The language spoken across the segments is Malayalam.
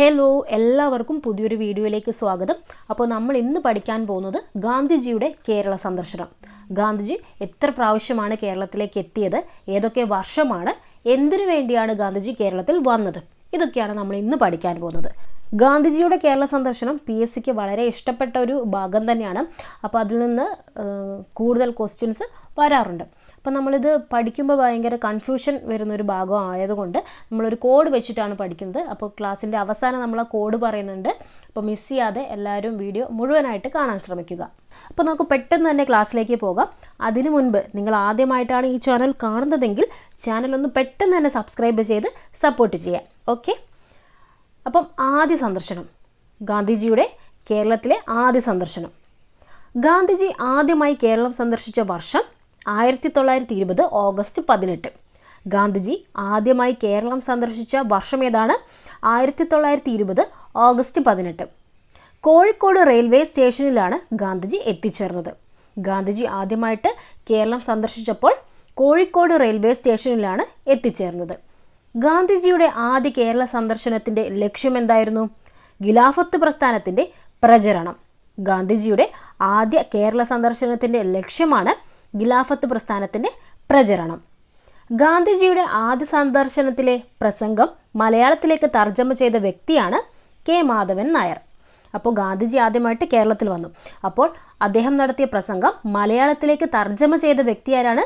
ഹലോ എല്ലാവർക്കും പുതിയൊരു വീഡിയോയിലേക്ക് സ്വാഗതം. അപ്പോൾ നമ്മൾ ഇന്ന് പഠിക്കാൻ പോകുന്നത് ഗാന്ധിജിയുടെ കേരള സന്ദർശനം. ഗാന്ധിജി എത്ര പ്രാവശ്യമാണ് കേരളത്തിലേക്ക് എത്തിയത്? ഏതൊക്കെ വർഷമാണ്? എന്തിനു വേണ്ടിയാണ് ഗാന്ധിജി കേരളത്തിൽ വന്നത്? ഇതൊക്കെയാണ് നമ്മൾ ഇന്ന് പഠിക്കാൻ പോകുന്നത്. ഗാന്ധിജിയുടെ കേരള സന്ദർശനം പി എസ് സിക്ക് വളരെ ഇഷ്ടപ്പെട്ട ഒരു ഭാഗം തന്നെയാണ്. അപ്പോൾ അതിൽ നിന്ന് കൂടുതൽ ക്വസ്റ്റ്യൻസ് വരാറുണ്ട്. അപ്പം നമ്മളിത് പഠിക്കുമ്പോൾ ഭയങ്കര കൺഫ്യൂഷൻ വരുന്നൊരു ഭാഗം ആയതുകൊണ്ട് നമ്മളൊരു കോഡ് വെച്ചിട്ടാണ് പഠിക്കുന്നത്. അപ്പോൾ ക്ലാസ്സിന്റെ അവസാനം നമ്മൾ ആ കോഡ് പറയുന്നുണ്ട്. അപ്പോൾ മിസ് ചെയ്യാതെ എല്ലാവരും വീഡിയോ മുഴുവനായിട്ട് കാണാൻ ശ്രമിക്കുക. അപ്പോൾ നമുക്ക് പെട്ടെന്ന് തന്നെ ക്ലാസ്സിലേക്ക് പോകാം. അതിനു മുൻപ് നിങ്ങൾ ആദ്യമായിട്ടാണ് ഈ ചാനൽ കാണുന്നതെങ്കിൽ ചാനൽ ഒന്ന് പെട്ടെന്ന് തന്നെ സബ്സ്ക്രൈബ് ചെയ്ത് സപ്പോർട്ട് ചെയ്യാം. ഓക്കെ അപ്പം ആദ്യ സന്ദർശനം. ഗാന്ധിജിയുടെ കേരളത്തിലെ ആദ്യ സന്ദർശനം. ഗാന്ധിജി ആദ്യമായി കേരളം സന്ദർശിച്ച വർഷം ആയിരത്തി തൊള്ളായിരത്തി ഇരുപത് ഓഗസ്റ്റ് പതിനെട്ട്. ഗാന്ധിജി ആദ്യമായി കേരളം സന്ദർശിച്ച വർഷം ഏതാണ്? ആയിരത്തി തൊള്ളായിരത്തി ഇരുപത് ഓഗസ്റ്റ് പതിനെട്ട്. കോഴിക്കോട് റെയിൽവേ സ്റ്റേഷനിലാണ് ഗാന്ധിജി എത്തിച്ചേർന്നത്. ഗാന്ധിജി ആദ്യമായിട്ട് കേരളം സന്ദർശിച്ചപ്പോൾ കോഴിക്കോട് റെയിൽവേ സ്റ്റേഷനിലാണ് എത്തിച്ചേർന്നത്. ഗാന്ധിജിയുടെ ആദ്യ കേരള സന്ദർശനത്തിന്റെ ലക്ഷ്യം എന്തായിരുന്നു ഖിലാഫത്ത് പ്രസ്ഥാനത്തിന്റെ പ്രചരണം. ഗാന്ധിജിയുടെ ആദ്യ കേരള സന്ദർശനത്തിന്റെ ലക്ഷ്യമാണ് ഖിലാഫത്ത് പ്രസ്ഥാനത്തിന്റെ പ്രചരണം. ഗാന്ധിജിയുടെ ആദ്യ സന്ദർശനത്തിലെ പ്രസംഗം മലയാളത്തിലേക്ക് തർജമ ചെയ്ത വ്യക്തിയാണ് കെ. മാധവൻ നായർ. അപ്പോൾ ഗാന്ധിജി ആദ്യമായിട്ട് കേരളത്തിൽ വന്നു. അപ്പോൾ അദ്ദേഹം നടത്തിയ പ്രസംഗം മലയാളത്തിലേക്ക് തർജമ ചെയ്ത വ്യക്തി ആരാണ്?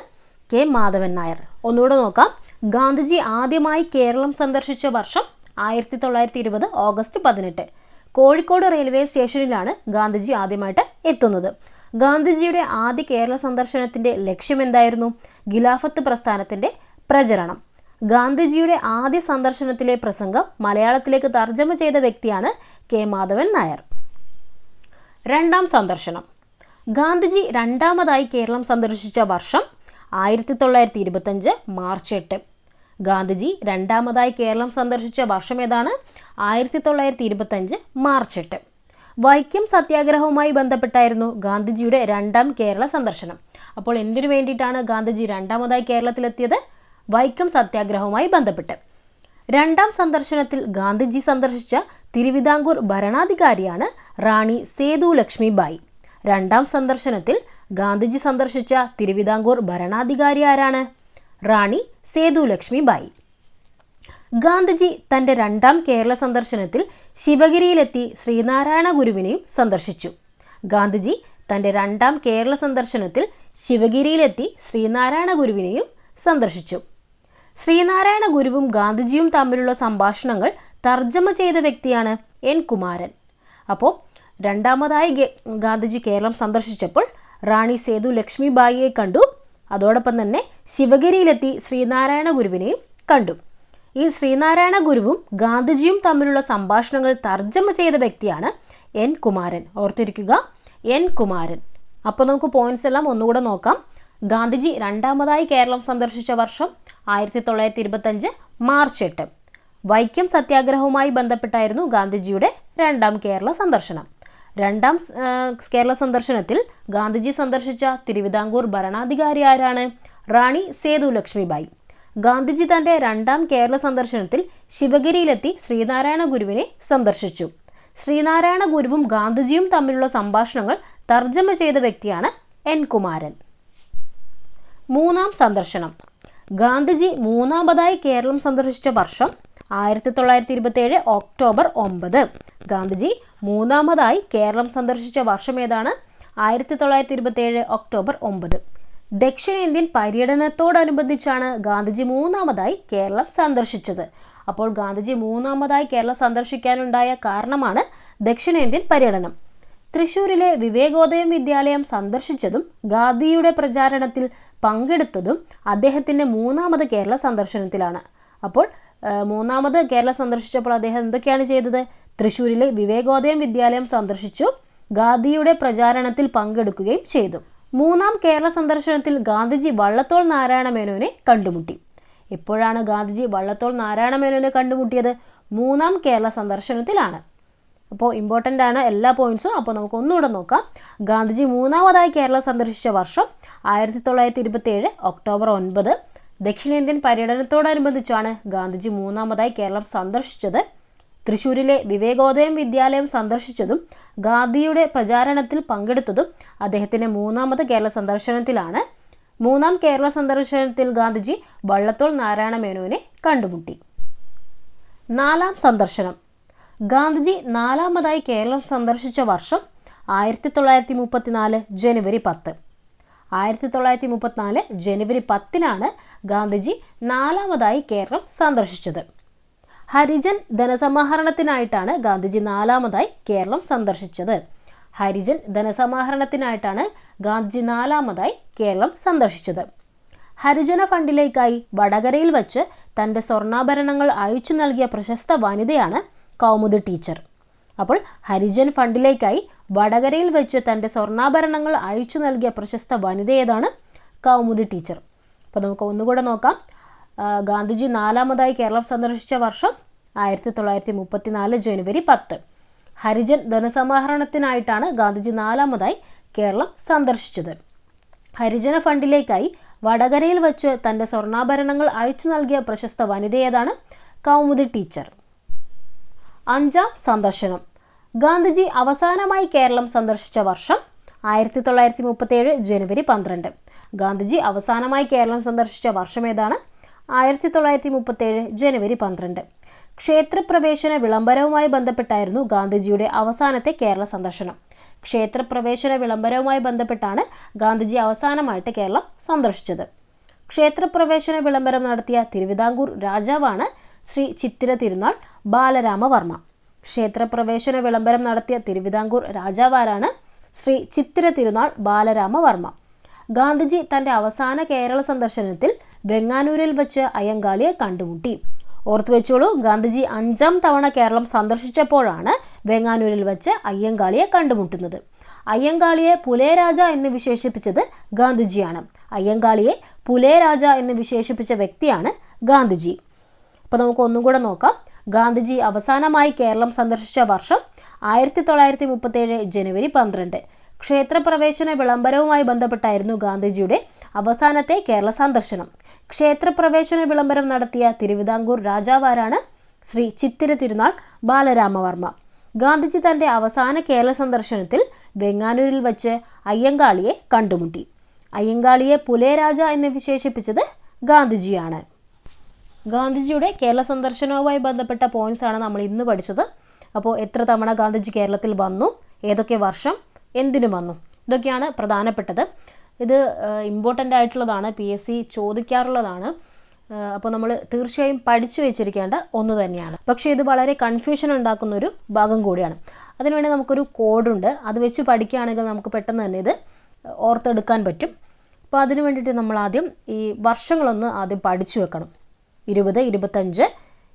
കെ. മാധവൻ നായർ. ഒന്നുകൂടെ നോക്കാം. ഗാന്ധിജി ആദ്യമായി കേരളം സന്ദർശിച്ച വർഷം ആയിരത്തി തൊള്ളായിരത്തി ഇരുപത് ഓഗസ്റ്റ് പതിനെട്ട്. കോഴിക്കോട് റെയിൽവേ സ്റ്റേഷനിലാണ് ഗാന്ധിജി ആദ്യമായിട്ട് എത്തുന്നത്. ഗാന്ധിജിയുടെ ആദ്യ കേരള സന്ദർശനത്തിന്റെ ലക്ഷ്യം എന്തായിരുന്നു ഖിലാഫത്ത് പ്രസ്ഥാനത്തിന്റെ പ്രചരണം. ഗാന്ധിജിയുടെ ആദ്യ സന്ദർശനത്തിലെ പ്രസംഗം മലയാളത്തിലേക്ക് തർജമ ചെയ്ത വ്യക്തിയാണ് കെ. മാധവൻ നായർ. രണ്ടാം സന്ദർശനം. ഗാന്ധിജി രണ്ടാമതായി കേരളം സന്ദർശിച്ച വർഷം ആയിരത്തി തൊള്ളായിരത്തി ഇരുപത്തഞ്ച് മാർച്ച് എട്ട്. ഗാന്ധിജി രണ്ടാമതായി കേരളം സന്ദർശിച്ച വർഷം ഏതാണ്? ആയിരത്തി തൊള്ളായിരത്തി ഇരുപത്തഞ്ച് മാർച്ച് എട്ട്. വൈക്കം സത്യാഗ്രഹവുമായി ബന്ധപ്പെട്ടായിരുന്നു ഗാന്ധിജിയുടെ രണ്ടാം കേരള സന്ദർശനം. അപ്പോൾ എന്തിനു വേണ്ടിയിട്ടാണ് ഗാന്ധിജി രണ്ടാമതായി കേരളത്തിലെത്തിയത്? വൈക്കം സത്യാഗ്രഹവുമായി ബന്ധപ്പെട്ട്. രണ്ടാം സന്ദർശനത്തിൽ ഗാന്ധിജി സന്ദർശിച്ച തിരുവിതാംകൂർ ഭരണാധികാരിയാണ് റാണി സേതു ലക്ഷ്മിബായി രണ്ടാം സന്ദർശനത്തിൽ ഗാന്ധിജി സന്ദർശിച്ച തിരുവിതാംകൂർ ഭരണാധികാരി ആരാണ്? റാണി സേതു ലക്ഷ്മിബായി ഗാന്ധിജി തന്റെ രണ്ടാം കേരള സന്ദർശനത്തിൽ ശിവഗിരിയിലെത്തി ശ്രീനാരായണ ഗുരുവിനെയും സന്ദർശിച്ചു. ഗാന്ധിജി തന്റെ രണ്ടാം കേരള സന്ദർശനത്തിൽ ശിവഗിരിയിലെത്തി ശ്രീനാരായണ ഗുരുവിനെയും സന്ദർശിച്ചു. ശ്രീനാരായണ ഗുരുവും ഗാന്ധിജിയും തമ്മിലുള്ള സംഭാഷണങ്ങൾ തർജമ ചെയ്ത വ്യക്തിയാണ് എൻ കുമാരൻ. അപ്പോൾ രണ്ടാമതായി ഗാന്ധിജി കേരളം സന്ദർശിച്ചപ്പോൾ റാണി സേതു ലക്ഷ്മിബായിയെ കണ്ടു. അതോടൊപ്പം തന്നെ ശിവഗിരിയിലെത്തി ശ്രീനാരായണ ഗുരുവിനെയും കണ്ടു. ഈ ശ്രീനാരായണ ഗുരുവും ഗാന്ധിജിയും തമ്മിലുള്ള സംഭാഷണങ്ങൾ തർജമ ചെയ്ത വ്യക്തിയാണ് എൻ കുമാരൻ. ഓർത്തിരിക്കുക എൻ കുമാരൻ. അപ്പോൾ നമുക്ക് പോയിന്റ്സ് എല്ലാം ഒന്നുകൂടെ നോക്കാം. ഗാന്ധിജി രണ്ടാമതായി കേരളം സന്ദർശിച്ച വർഷം ആയിരത്തി തൊള്ളായിരത്തി ഇരുപത്തഞ്ച് മാർച്ച് എട്ട്. വൈക്കം സത്യാഗ്രഹവുമായി ബന്ധപ്പെട്ടായിരുന്നു ഗാന്ധിജിയുടെ രണ്ടാം കേരള സന്ദർശനം. രണ്ടാം കേരള സന്ദർശനത്തിൽ ഗാന്ധിജി സന്ദർശിച്ച തിരുവിതാംകൂർ ഭരണാധികാരി ആരാണ്? റാണി സേതു ലക്ഷ്മിബായി ഗാന്ധിജി തന്റെ രണ്ടാം കേരള സന്ദർശനത്തിൽ ശിവഗിരിയിലെത്തി ശ്രീനാരായണ ഗുരുവിനെ സന്ദർശിച്ചു. ശ്രീനാരായണ ഗുരുവും ഗാന്ധിജിയും തമ്മിലുള്ള സംഭാഷണങ്ങൾ തർജമ ചെയ്ത വ്യക്തിയാണ് എൻ കുമാരൻ. മൂന്നാം സന്ദർശനം. ഗാന്ധിജി മൂന്നാമതായി കേരളം സന്ദർശിച്ച വർഷം ആയിരത്തി തൊള്ളായിരത്തി ഇരുപത്തേഴ് ഒക്ടോബർ ഒമ്പത്. ഗാന്ധിജി മൂന്നാമതായി കേരളം സന്ദർശിച്ച വർഷം ഏതാണ്? ആയിരത്തി തൊള്ളായിരത്തി ഇരുപത്തേഴ് ഒക്ടോബർ ഒമ്പത്. ദക്ഷിണേന്ത്യൻ പര്യടനത്തോടനുബന്ധിച്ചാണ് ഗാന്ധിജി മൂന്നാമതായി കേരളം സന്ദർശിച്ചത്. അപ്പോൾ ഗാന്ധിജി മൂന്നാമതായി കേരളം സന്ദർശിക്കാനുണ്ടായ കാരണമാണ് ദക്ഷിണേന്ത്യൻ പര്യടനം. തൃശൂരിലെ വിവേകോദയം വിദ്യാലയം സന്ദർശിച്ചതും ഗാന്ധിയുടെ പ്രചാരണത്തിൽ പങ്കെടുത്തതും അദ്ദേഹത്തിന്റെ മൂന്നാമത് കേരള സന്ദർശനത്തിലാണ്. അപ്പോൾ മൂന്നാമത് കേരളം സന്ദർശിച്ചപ്പോൾ അദ്ദേഹം എന്തൊക്കെയാണ് ചെയ്തത്? തൃശ്ശൂരിലെ വിവേകോദയം വിദ്യാലയം സന്ദർശിച്ചു ഗാന്ധിയുടെ പ്രചാരണത്തിൽ പങ്കെടുക്കുകയും ചെയ്തു. മൂന്നാം കേരള സന്ദർശനത്തിൽ ഗാന്ധിജി വള്ളത്തോൾ നാരായണ മേനോനെ കണ്ടുമുട്ടി. എപ്പോഴാണ് ഗാന്ധിജി വള്ളത്തോൾ നാരായണ മേനോനെ കണ്ടുമുട്ടിയത്? മൂന്നാം കേരള സന്ദർശനത്തിലാണ്. അപ്പോൾ ഇമ്പോർട്ടന്റ് ആണ് എല്ലാ പോയിന്റ്സും അപ്പോൾ നമുക്ക് ഒന്നുകൂടെ നോക്കാം. ഗാന്ധിജി മൂന്നാമതായി കേരളം സന്ദർശിച്ച വർഷം ആയിരത്തി തൊള്ളായിരത്തി ഇരുപത്തി ഏഴ് ഒക്ടോബർ ഒൻപത്. ദക്ഷിണേന്ത്യൻ പര്യടനത്തോടനുബന്ധിച്ചാണ് ഗാന്ധിജി മൂന്നാമതായി കേരളം സന്ദർശിച്ചത്. തൃശൂരിലെ വിവേകോദയം വിദ്യാലയം സന്ദർശിച്ചതും ഗാന്ധിയുടെ പ്രചാരണത്തിൽ പങ്കെടുത്തതും അദ്ദേഹത്തിന്റെ മൂന്നാമത് കേരള സന്ദർശനത്തിലാണ്. മൂന്നാം കേരള സന്ദർശനത്തിൽ ഗാന്ധിജി വള്ളത്തോൾ നാരായണ മേനോനെ കണ്ടുമുട്ടി. നാലാം സന്ദർശനം. ഗാന്ധിജി നാലാമതായി കേരളം സന്ദർശിച്ച വർഷം ആയിരത്തി തൊള്ളായിരത്തി മുപ്പത്തിനാല് ജനുവരി പത്ത്. ആയിരത്തി തൊള്ളായിരത്തി മുപ്പത്തിനാല് ജനുവരി പത്തിനാണ് ഗാന്ധിജി നാലാമതായി കേരളം സന്ദർശിച്ചത്. ഹരിജൻ ധനസമാഹരണത്തിനായിട്ടാണ് ഗാന്ധിജി നാലാമതായി കേരളം സന്ദർശിച്ചത്. ഹരിജൻ ധനസമാഹരണത്തിനായിട്ടാണ് ഗാന്ധിജി നാലാമതായി കേരളം സന്ദർശിച്ചത്. ഹരിജന ഫണ്ടിലേക്കായി വടകരയിൽ വച്ച് തന്റെ സ്വർണാഭരണങ്ങൾ അയച്ചു നൽകിയ പ്രശസ്ത വനിതയാണ് കൗമുദി ടീച്ചർ. അപ്പോൾ ഹരിജൻ ഫണ്ടിലേക്കായി വടകരയിൽ വെച്ച് തന്റെ സ്വർണാഭരണങ്ങൾ അയച്ചു നൽകിയ പ്രശസ്ത വനിത ഏതാണ്? കൗമുദി ടീച്ചർ. അപ്പോൾ നമുക്ക് ഒന്നുകൂടെ നോക്കാം. ഗാന്ധിജി നാലാമതായി കേരളം സന്ദർശിച്ച വർഷം ആയിരത്തി തൊള്ളായിരത്തി മുപ്പത്തിനാല് ജനുവരി പത്ത്. ഹരിജൻ ധനസമാഹരണത്തിനായിട്ടാണ് ഗാന്ധിജി നാലാമതായി കേരളം സന്ദർശിച്ചത്. ഹരിജന ഫണ്ടിലേക്കായി വടകരയിൽ വച്ച് തന്റെ സ്വർണാഭരണങ്ങൾ അഴിച്ചു നൽകിയ പ്രശസ്ത വനിത ഏതാണ്? കൗമുദി ടീച്ചർ. അഞ്ചാം സന്ദർശനം. ഗാന്ധിജി അവസാനമായി കേരളം സന്ദർശിച്ച വർഷം ആയിരത്തി തൊള്ളായിരത്തി മുപ്പത്തേഴ് ജനുവരി പന്ത്രണ്ട്. ഗാന്ധിജി അവസാനമായി കേരളം സന്ദർശിച്ച വർഷം ഏതാണ്? ആയിരത്തി തൊള്ളായിരത്തി മുപ്പത്തേഴ് ജനുവരി പന്ത്രണ്ട്. ക്ഷേത്രപ്രവേശന വിളംബരവുമായി ബന്ധപ്പെട്ടായിരുന്നു ഗാന്ധിജിയുടെ അവസാനത്തെ കേരള സന്ദർശനം. ക്ഷേത്രപ്രവേശന വിളംബരവുമായി ബന്ധപ്പെട്ടാണ് ഗാന്ധിജി അവസാനമായിട്ട് കേരളം സന്ദർശിച്ചത്. ക്ഷേത്രപ്രവേശന വിളംബരം നടത്തിയ തിരുവിതാംകൂർ രാജാവാണ് ശ്രീ ചിത്തിര തിരുനാൾ ബാലരാമവർമ്മ. ക്ഷേത്രപ്രവേശന വിളംബരം നടത്തിയ തിരുവിതാംകൂർ രാജാവാരാണ് ശ്രീ ചിത്തിര തിരുനാൾ ബാലരാമവർമ്മ. ഗാന്ധിജി തന്റെ അവസാന കേരള സന്ദർശനത്തിൽ വെങ്ങാനൂരിൽ വെച്ച് അയ്യങ്കാളിയെ കണ്ടുമുട്ടി. ഓർത്തു വെച്ചോളൂ ഗാന്ധിജി അഞ്ചാം തവണ കേരളം സന്ദർശിച്ചപ്പോഴാണ് വെങ്ങാനൂരിൽ വെച്ച് അയ്യങ്കാളിയെ കണ്ടുമുട്ടുന്നത്. അയ്യങ്കാളിയെ പുലയരാജ എന്ന് വിശേഷിപ്പിച്ചത് ഗാന്ധിജിയാണ്. അയ്യങ്കാളിയെ പുലയരാജ എന്ന് വിശേഷിപ്പിച്ച വ്യക്തിയാണ് ഗാന്ധിജി. അപ്പോൾ നമുക്ക് ഒന്നും കൂടെ നോക്കാം. ഗാന്ധിജി അവസാനമായി കേരളം സന്ദർശിച്ച വർഷം ആയിരത്തി തൊള്ളായിരത്തി മുപ്പത്തേഴ് ജനുവരി പന്ത്രണ്ട്. ക്ഷേത്രപ്രവേശന വിളംബരവുമായി ബന്ധപ്പെട്ടായിരുന്നു ഗാന്ധിജിയുടെ അവസാനത്തെ കേരള സന്ദർശനം. ക്ഷേത്രപ്രവേശന വിളംബരം നടത്തിയ തിരുവിതാംകൂർ രാജാവാരാണ് ശ്രീ ചിത്തിര തിരുനാൾ ബാലരാമവർമ്മ. ഗാന്ധിജി തന്റെ അവസാന കേരള സന്ദർശനത്തിൽ വെങ്ങാനൂരിൽ വച്ച് അയ്യങ്കാളിയെ കണ്ടുമുട്ടി. അയ്യങ്കാളിയെ പുലയരാജ എന്ന് വിശേഷിപ്പിച്ചത് ഗാന്ധിജിയാണ്. ഗാന്ധിജിയുടെ കേരള സന്ദർശനവുമായി ബന്ധപ്പെട്ട പോയിന്റ്സ് ആണ് നമ്മൾ ഇന്ന് പഠിച്ചത്. അപ്പോൾ എത്ര തവണ ഗാന്ധിജി കേരളത്തിൽ വന്നു? ഏതൊക്കെ വർഷം? എന്തിനു വന്നു? ഇതൊക്കെയാണ് പ്രധാനപ്പെട്ടത്. ഇത് ഇമ്പോർട്ടന്റ് ആയിട്ടുള്ളതാണ് പി എസ് സി ചോദിക്കാറുള്ളതാണ്. അപ്പോൾ നമ്മൾ തീർച്ചയായും പഠിച്ചു വെച്ചിരിക്കേണ്ട ഒന്ന് തന്നെയാണ്. പക്ഷേ ഇത് വളരെ കൺഫ്യൂഷൻ ഉണ്ടാക്കുന്ന ഒരു ഭാഗം കൂടിയാണ്. അതിനുവേണ്ടി നമുക്കൊരു കോഡുണ്ട് അത് വെച്ച് പഠിക്കുകയാണെങ്കിൽ നമുക്ക് പെട്ടെന്ന് തന്നെ ഇത് ഓർത്തെടുക്കാൻ പറ്റും. അപ്പോൾ അതിനു വേണ്ടിയിട്ട് നമ്മൾ ആദ്യം ഈ വർഷങ്ങളൊന്ന് ആദ്യം പഠിച്ചു വെക്കണം. ഇരുപത് ഇരുപത്തഞ്ച്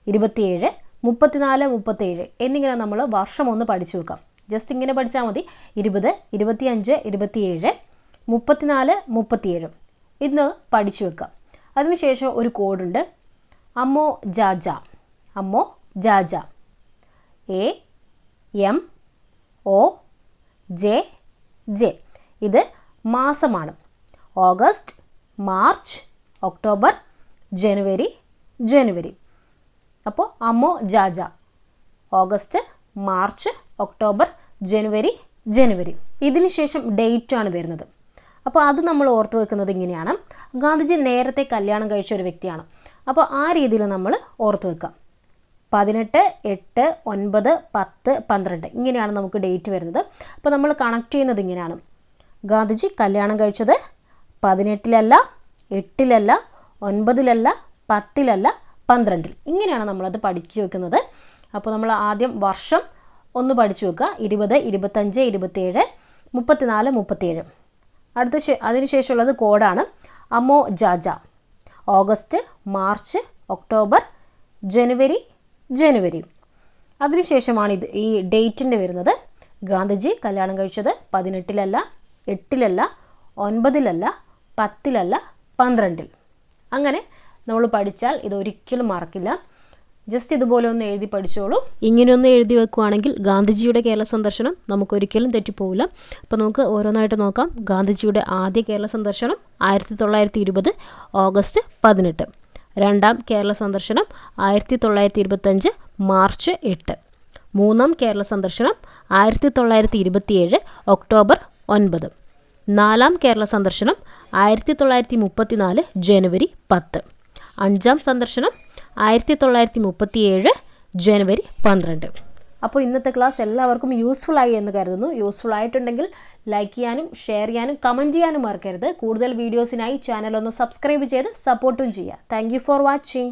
ഇരുപത്തിയേഴ് മുപ്പത്തിനാല് മുപ്പത്തേഴ് എന്നിങ്ങനെ നമ്മൾ വർഷം ഒന്ന് പഠിച്ചു വെക്കാം. ജസ്റ്റ് ഇങ്ങനെ പഠിച്ചാൽ മതി. ഇരുപത് ഇരുപത്തിയഞ്ച് ഇരുപത്തിയേഴ് മുപ്പത്തിനാല് മുപ്പത്തിയേഴ്. ഇന്ന് പഠിച്ചു വെക്കാം. അതിനുശേഷം ഒരു കോഡുണ്ട് അമ്മോ ജാജ. അമ്മോ ജാജ. A M O J J. ഇത് മാസമാണ്. ഓഗസ്റ്റ് മാർച്ച് ഒക്ടോബർ ജനുവരി ജനുവരി. അപ്പോൾ അമ്മോ ജാജ. ഓഗസ്റ്റ് മാർച്ച് ഒക്ടോബർ ജനുവരി ജനുവരി. ഇതിനുശേഷം ഡേറ്റ് ആണ് വരുന്നത്. അപ്പോൾ അത് നമ്മൾ ഓർത്തു വെക്കുന്നത് ഇങ്ങനെയാണ്. ഗാന്ധിജി നേരത്തെ കല്യാണം കഴിച്ച ഒരു വ്യക്തിയാണ്. അപ്പോൾ ആ രീതിയിൽ നമ്മൾ ഓർത്തു വെക്കാം. പതിനെട്ട് എട്ട് ഒൻപത് പത്ത് പന്ത്രണ്ട്. ഇങ്ങനെയാണ് നമുക്ക് ഡേറ്റ് വരുന്നത്. അപ്പോൾ നമ്മൾ കണക്ട് ചെയ്യുന്നത് ഇങ്ങനെയാണ്. ഗാന്ധിജി കല്യാണം കഴിച്ചത് പതിനെട്ടിലല്ല എട്ടിലല്ല ഒൻപതിലല്ല പത്തിലല്ല പന്ത്രണ്ടിൽ. ഇങ്ങനെയാണ് നമ്മളത് പഠിച്ചു വെക്കുന്നത്. അപ്പോൾ നമ്മൾ ആദ്യം വർഷം ഒന്ന് പഠിച്ചു വെക്കുക. ഇരുപത് ഇരുപത്തഞ്ച് ഇരുപത്തേഴ് മുപ്പത്തിനാല് മുപ്പത്തേഴ്. അടുത്ത അതിനുശേഷമുള്ളത് കോഡാണ്. അമോ ജാജ. ഓഗസ്റ്റ് മാർച്ച് ഒക്ടോബർ ജനുവരി ജനുവരി. അതിനുശേഷമാണ് ഇത് ഈ ഡേറ്റിന്റെ വരുന്നത്. ഗാന്ധിജി കല്യാണം കഴിച്ചത് പതിനെട്ടിലല്ല എട്ടിലല്ല ഒൻപതിലല്ല പത്തിലല്ല പന്ത്രണ്ടിൽ. അങ്ങനെ നമ്മൾ പഠിച്ചാൽ ഇതൊരിക്കലും മറക്കില്ല. ജസ്റ്റ് ഇതുപോലെ ഒന്ന് എഴുതി പഠിച്ചോളൂ. ഇങ്ങനെയൊന്ന് എഴുതി വെക്കുവാണെങ്കിൽ ഗാന്ധിജിയുടെ കേരള സന്ദർശനം നമുക്ക് നമുക്കൊരിക്കലും തെറ്റിപ്പോവില്ല. അപ്പോൾ നമുക്ക് ഓരോന്നായിട്ട് നോക്കാം. ഗാന്ധിജിയുടെ ആദ്യ കേരള സന്ദർശനം ആയിരത്തി തൊള്ളായിരത്തി ഇരുപത് ഓഗസ്റ്റ് പതിനെട്ട്. രണ്ടാം കേരള സന്ദർശനം ആയിരത്തി തൊള്ളായിരത്തി ഇരുപത്തഞ്ച് മാർച്ച് എട്ട്. മൂന്നാം കേരള സന്ദർശനം ആയിരത്തി തൊള്ളായിരത്തി ഇരുപത്തിയേഴ് ഒക്ടോബർ ഒൻപത്. നാലാം കേരള സന്ദർശനം ആയിരത്തി തൊള്ളായിരത്തി മുപ്പത്തിനാല് ജനുവരി പത്ത്. അഞ്ചാം സന്ദർശനം ആയിരത്തി തൊള്ളായിരത്തി മുപ്പത്തിയേഴ് ജനുവരി പന്ത്രണ്ട്. അപ്പോൾ ഇന്നത്തെ ക്ലാസ് എല്ലാവർക്കും യൂസ്ഫുൾ ആയി എന്ന് കരുതുന്നു. യൂസ്ഫുൾ ആയിട്ടുണ്ടെങ്കിൽ ലൈക്ക് ചെയ്യാനും ഷെയർ ചെയ്യാനും കമന്റ് ചെയ്യാനും മറക്കരുത്. കൂടുതൽ വീഡിയോസിനായി ചാനൽ ഒന്ന് സബ്സ്ക്രൈബ് ചെയ്ത് സപ്പോർട്ടും ചെയ്യുക. Thank for watching